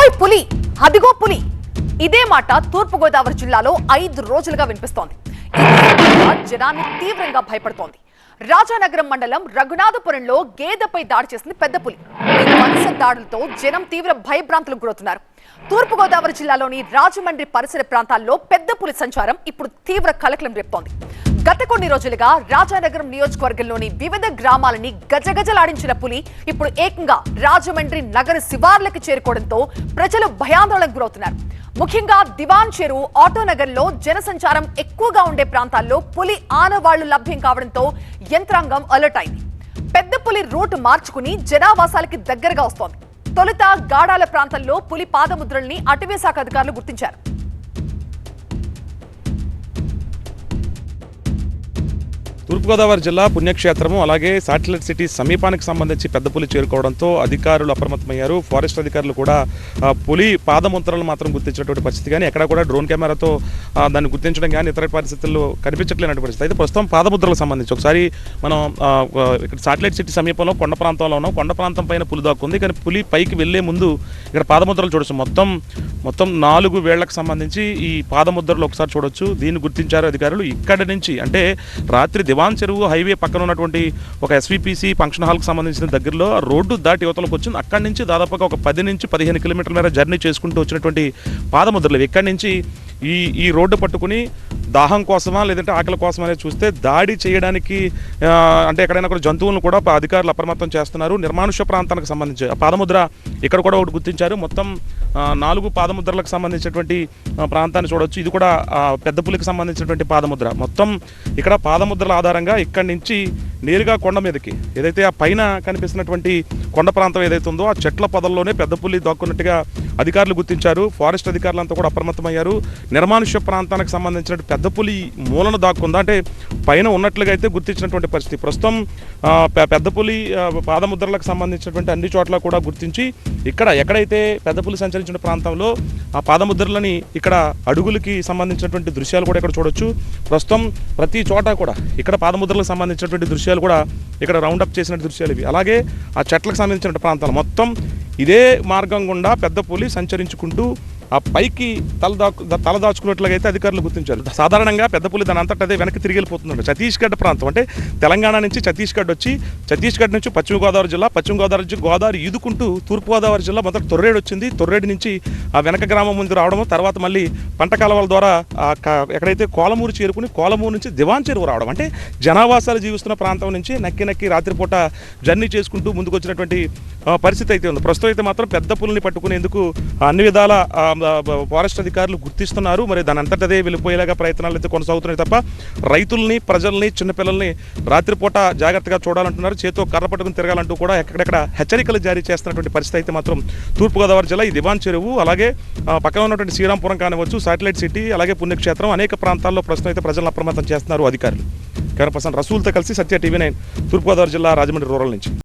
ఓయ్ పులి అదిగో పులి. ఇదే మాట తూర్పుగోదావరి జిల్లాలో ఐదు రోజులుగా వినిపిస్తోంది. జనాన్ని తీవ్రంగా భయపడుతోంది. రాజానగరం మండలం రఘునాథపురంలో గేదెపై దాడి చేసింది పెద్ద పులి. దాడులతో జనం తీవ్ర భయభ్రాంతులకు గురవుతున్నారు. తూర్పుగోదావరి జిల్లాలోని రాజమండ్రి పరిసర ప్రాంతాల్లో పెద్ద పులి సంచారం ఇప్పుడు తీవ్ర కలకలం రేపుతోంది. గత కొన్ని రోజులుగా రాజానగరం నియోజకవర్గంలోని వివిధ గ్రామాలని గజగజలాడించిన పులి ఇప్పుడు ఏకంగా రాజమండ్రి నగర శివార్లకు చేరుకోవడంతో ప్రజలు భయాందోళనకు గురవుతున్నారు. ముఖ్యంగా దివాన్ చెరువు ఆటోనగర్లో జనసంచారం ఎక్కువగా ఉండే ప్రాంతాల్లో పులి ఆనవాళ్ళు లభ్యం కావడంతో యంత్రాంగం అలర్ట్ అయింది. పులి రూట్ మార్చుకుని జనావాసాలకి దగ్గరగా వస్తోంది. తొలుత గాడాల ప్రాంతంలో పులి పాదముద్రల్ని అటవీ శాఖ అధికారులు గుర్తించారు. తూర్పుగోదావరి జిల్లా పుణ్యక్షేత్రము అలాగే శాటిలైట్ సిటీ సమీపానికి సంబంధించి పెద్ద పులి చేరుకోవడంతో అధికారులు అప్రమత్తమయ్యారు. ఫారెస్ట్ అధికారులు కూడా పులి పాదముద్రలను మాత్రం గుర్తించినటువంటి పరిస్థితి కానీ ఎక్కడ కూడా డ్రోన్ కెమెరాతో దాన్ని గుర్తించడం కానీ ఇతర పరిస్థితుల్లో కనిపించట్లేనటువంటి పరిస్థితి. అయితే ప్రస్తుతం పాదముద్రలకు సంబంధించి ఒకసారి మనం ఇక్కడ శాటిలైట్ సిటీ సమీపంలో కొండ ప్రాంతంలో ఉన్నాం. కొండ ప్రాంతం పైన పులి దాక్కుంది. కానీ పులి పైకి వెళ్ళే ముందు ఇక్కడ పాదముద్రలు చూడొచ్చు. మొత్తం మొత్తం నాలుగు వేళ్ళకు సంబంధించి ఈ పాదముద్రలు ఒకసారి చూడొచ్చు. దీన్ని గుర్తించారు అధికారులు. ఇక్కడ నుంచి అంటే రాత్రి దివ దివాన్ చెరువు హైవే పక్కన ఉన్నటువంటి ఒక ఎస్విపిసి ఫంక్షన్ హాల్కి సంబంధించిన దగ్గరలో రోడ్డు దాటి యువతలకు వచ్చింది. అక్కడి నుంచి దాదాపుగా ఒక పది నుంచి పదిహేను కిలోమీటర్ల మేర జర్నీ చేసుకుంటూ వచ్చినటువంటి పాదముద్రలు ఇక్కడి నుంచి ఈ ఈ రోడ్డు పట్టుకుని దాహం కోసమా లేదంటే ఆకలి కోసమా అనేది చూస్తే దాడి చేయడానికి అంటే ఎక్కడైనా కూడా జంతువులను కూడా అధికారులు అప్రమత్తం చేస్తున్నారు. నిర్మానుష్య ప్రాంతానికి సంబంధించి పాదముద్ర ఇక్కడ కూడా ఒకటి గుర్తించారు. మొత్తం నాలుగు పాదముద్రలకు సంబంధించినటువంటి ప్రాంతాన్ని చూడవచ్చు ఇది కూడా పెద్ద పులికి సంబంధించినటువంటి పాదముద్ర. మొత్తం ఇక్కడ పాదముద్రల ఆధారంగా ఇక్కడి నుంచి నేరుగా కొండ మీదకి ఏదైతే ఆ పైన కనిపిస్తున్నటువంటి కొండ ప్రాంతం ఏదైతే ఉందో ఆ చెట్ల పొదల్లోనే పెద్ద పులి దాక్కున్నట్టుగా అధికారులు గుర్తించారు. ఫారెస్ట్ అధికారులంతా కూడా అప్రమత్తమయ్యారు. నిర్మానుష్య ప్రాంతానికి సంబంధించిన పెద్ద పులి మూలన దాక్కుందా? అంటే పైన ఉన్నట్లుగా అయితే గుర్తించినటువంటి పరిస్థితి. ప్రస్తుతం పెద్దపులి పె- పాదముద్రలకు సంబంధించినటువంటి అన్ని చోట్ల కూడా గుర్తించి ఇక్కడ ఎక్కడైతే పెద్ద పులి సంచరించిన ప్రాంతంలో ఆ పాదముద్రలని ఇక్కడ అడుగులకి సంబంధించినటువంటి దృశ్యాలు కూడా ఇక్కడ చూడొచ్చు. ప్రస్తుతం ప్రతి చోట కూడా ఇక్కడ పాదముద్రలకు సంబంధించినటువంటి దృశ్యాలు కూడా ఇక్కడ రౌండ్ అప్ చేసిన దృశ్యాలు ఇవి. అలాగే ఆ చెట్లకు సంబంధించిన ప్రాంతాలు. మొత్తం ఇదే మార్గం గుండా పెద్ద పులి సంచరించుకుంటూ ఆ పైకి తల తలదాచుకున్నట్లుగైతే తల అధికారులు గుర్తించారు. సాధారణంగా పెద్ద దాని అంతటా అదే వెనక్కి తిరిగి వెళ్ళిపోతుంది ఛత్తీస్గఢ్ ప్రాంతం అంటే తెలంగాణ నుంచి ఛత్తీస్గఢ్ వచ్చి ఛత్తీస్గఢ్ నుంచి పశ్చిమ గోదావరి జిల్లా పశ్చిమ గోదావరి నుంచి గోదావరి ఈదుకుంటూ తూర్పుగోదావరి జిల్లా మొదట తొర్రేడు వచ్చింది. తొర్రేడు నుంచి ఆ వెనక గ్రామం ముందు రావడం తర్వాత మళ్ళీ పంట కాలువల ద్వారా ఎక్కడైతే కోలమూరు చేరుకుని కోలమూరు నుంచి దివాన్ చెరువు రావడం. అంటే జనావాసాలు జీవిస్తున్న ప్రాంతం నుంచి నక్కి నక్కి రాత్రిపూట జర్నీ చేసుకుంటూ ముందుకు వచ్చినటువంటి పరిస్థితి అయితే ఉంది. ప్రస్తుతం అయితే మాత్రం పెద్ద పులిని పట్టుకునేందుకు అన్ని విధాల ఫారెస్ట్ అధికారులు గుర్తిస్తున్నారు. మరి దాని అంతటదే వెళ్ళిపోయేలాగా ప్రయత్నాలు అయితే కొనసాగుతున్నాయి తప్ప రైతుల్ని ప్రజల్ని చిన్నపిల్లల్ని రాత్రిపూట జాగ్రత్తగా చూడాలంటున్నారు. చేతితో కర్ర పట్టుకుని తిరగాలంటూ కూడా ఎక్కడెక్కడ హెచ్చరికలు జారీ చేస్తున్నటువంటి పరిస్థితి అయితే మాత్రం తూర్పుగోదావరి జిల్లా ఈ దివాన్ చెరువు. అలాగే పక్కన ఉన్నటువంటి శ్రీరాంపురం కానివచ్చు శాటిలైట్ సిటీ అలాగే పుణ్యక్షేత్రం అనేక ప్రాంతాల్లో ప్రస్తుతం అయితే ప్రజలను అప్రమత్తం చేస్తున్నారు అధికారులు. కెమెరా పర్సన్ రసూల్తో కలిసి సత్య టీవీ నైన్ తూర్పుగోదావరి జిల్లా రాజమండ్రి రూరల్ నుంచి.